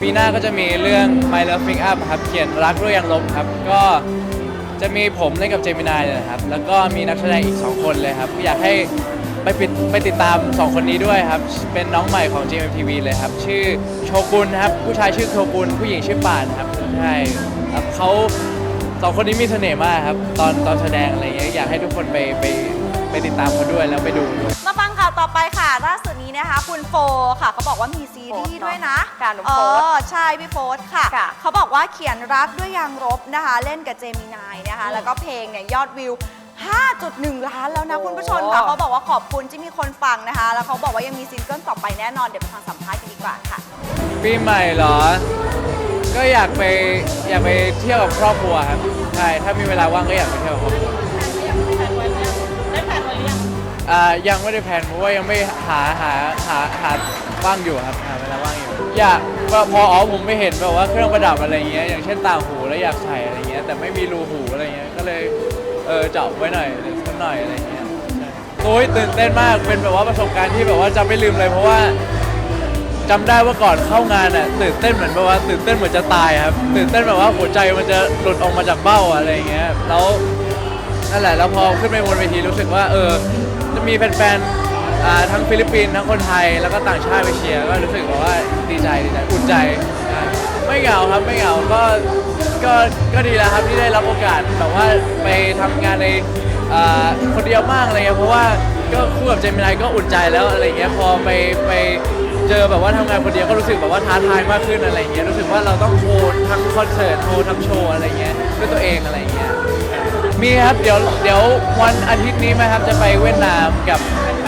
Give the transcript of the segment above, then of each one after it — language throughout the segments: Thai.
ปีหน้าก็จะมีเรื่อง My Loving Up ครับ เขียนรักด้วยยังลบครับ ก็จะมีผมเล่นกับเจมินายนะครับ แล้วก็มีนักแสดงอีก 2 คนเลยครับ อยากให้ไปปิดไปติดตาม 2 คนนี้ด้วยครับ เป็นน้องใหม่ของ GMTV เลยครับ ชื่อโชกุนครับ ผู้ชายชื่อโชกุน ผู้หญิงชื่อป่านครับ ใช่ครับเขาสองคนนี้มีเสน่ห์มากครับ ตอนตอนแสดงอะไรเงี้ยอยากให้ทุกคนไปไปไปติดตามเขาด้วยแล้วไปดูด้วย มาฟังข่าวต่อไป นี้นะคะคุณโฟค่ะเขาบอกว่ามีซีรีส์ด้วยนะค่ะหนุ่มเอโฟร์อใช่พี่โฟสค่ะ ค่ะ เขาบอกว่าเขียนรักด้วยยางรบนะคะ เล่นกับเจมินายนะคะ แล้วก็เพลงเนี่ยยอดวิว 5.1 ล้านแล้วนะคุณผู้ชมค่ะเขาบอกว่าขอบคุณที่มีคนฟังนะคะ แล้วเขาบอกว่ายังมีซิงเกิลต่อไปแน่นอนเดี๋ยวไปฟังสัมภาษณ์กันดีกว่าค่ะ ปีใหม่เหรอ ก็อยากไปอยากไปเที่ยวกับครอบครัวครับ ใช่ ถ้ามีเวลาว่างก็อยากไปเที่ยวกับครอบครัว อ่ายังไม่ได้แพลนเพราะว่ายังไม่หาหาหาหาว่างอยู่ครับหาเวลาว่างอยู่ อยากพอพออ๋อผมไม่เห็นแบบว่าเครื่องประดับอะไรเงี้ยอย่างเช่นต่างหูแล้วอยากใส่อะไรเงี้ยแต่ไม่มีรูหูอะไรเงี้ยก็เลยเออเจาะไว้หน่อยสักหน่อยอะไรเงี้ยใช่โอ้ยตื่นเต้นมากเป็นแบบว่าประสบการณ์ที่แบบว่าจำไม่ลืมเลยเพราะว่าจำได้ว่าก่อนเข้างานอะตื่นเต้นเหมือนแบบว่าตื่นเต้นเหมือนจะตายครับตื่นเต้นแบบว่าหัวใจมันจะหลุดออกมาจากเบ้าอะไรเงี้ยแล้ว นั่นแหละแล้วพอขึ้นไปบนเวทีรู้สึกว่าเออ จะมีแฟนๆอ่าทั้งฟิลิปปินส์ทั้งคนไทยแล้วก็ต่างชาติไปเชียร์ก็รู้สึกแบบว่าดีใจดีใจอุ่นใจใช่ไม่เหงาครับไม่เหงาก็ก็ก็ดีแล้วครับที่ได้รับโอกาสแบบว่าไปทำงานในอ่าคนเดียวมากอะไรเงี้ยเพราะว่าก็คู่กับเจมินายก็อุ่นใจแล้วอะไรเงี้ยพอไปไปเจอแบบว่าทำงานคนเดียวก็รู้สึกแบบว่าท้าทายมากขึ้นอะไรเงี้ยรู้สึกว่าเราต้องโชว์ทั้งคอนเสิร์ตโชว์ทั้งโชว์อะไรเงี้ยด้วยตัวเองอะไรเงี้ย มีครับเดี๋ยวเดี๋ยววันอาทิตย์นี้ไหมครับจะไปเวียดนามกับ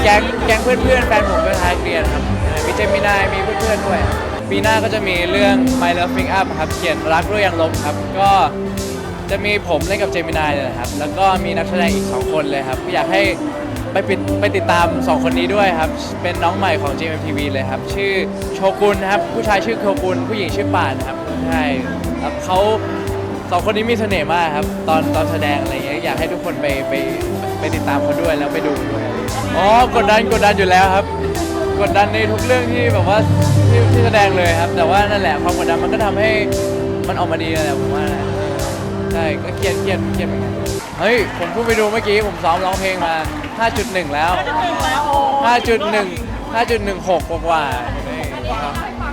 แก๊งแก๊งเพื่อนๆแฟนผมเป็นทายเรียนครับมีเจมินายมีเพื่อนๆด้วย ปีหน้าก็จะมีเรื่อง My Loving Up ครับเขียนรักด้วยยังลบครับ ก็จะมีผมเล่นกับเจมินายเนี่ยนะครับ แล้วก็มีนักแสดงอีก 2 คนเลยครับ อยากให้ไปปิดไปติดตาม 2 คนนี้ด้วยครับ เป็นน้องใหม่ของ GMTV เลยครับ ชื่อโชกุนครับ ผู้ชายชื่อโชกุนผู้หญิงชื่อป่านครับใช่เขา สองคนนี้มีเสน่ห์มากครับ ตอนตอนแสดงอะไรเงี้ยอยากให้ทุกคนไปไปไปติดตามเขาด้วยแล้วไปดูด้วยอ๋อกดดันกดดันอยู่แล้วครับ กดดันในทุกเรื่องที่แบบว่าที่ที่แสดงเลยครับ แต่ว่านั่นแหละความกดดันมันก็ทำให้มันออกมาดีนั่นแหละผมว่านะใช่ก็เครียดเครียดเครียดเหมือนกันเฮ้ยผมเพิ่งไปดูเมื่อกี้ผมซ้อมร้องเพลงมา 5.1 แล้ว 5.1 5.16กว่าๆนี่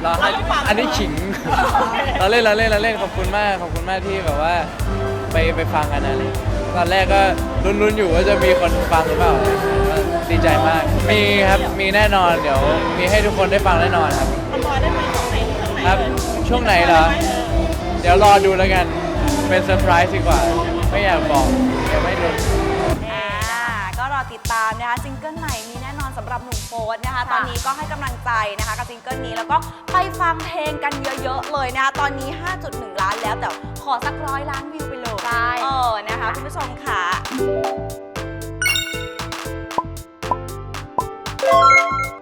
เราให้อันนี้ขิง เราเล่นเราเล่นเราเล่นขอบคุณมากขอบคุณมากที่แบบว่า ไปไปฟังกันนะอะไรอย่างเงี้ยตอนแรกก็ลุ้นๆอยู่ว่าจะมีคนฟังหรือเปล่าก็ดีใจมาก มีครับมีแน่นอนเดี๋ยวมีให้ทุกคนได้ฟังแน่นอนครับครับช่วงไหนเหรอ เดี๋ยวรอดูแล้วกัน เป็นเซอร์ไพรส์ดีกว่า ไม่อยากบอกเดี๋ยวไม่รู้ อ่าก็รอติดตามนะคะซิงเกิลใหม่มีแน่นอน สำหรับหนุ่มโฟสนะคะ ตอนนี้ก็ให้กำลังใจนะคะกับซิงเกิลนี้แล้วก็ไปฟังเพลงกันเยอะๆเลยนะคะตอนนี้ 5.1 ล้านแล้วแต่ขอสักร้อยล้านวิวไปเลยใช่เออนะคะคุณผู้ชมค่ะ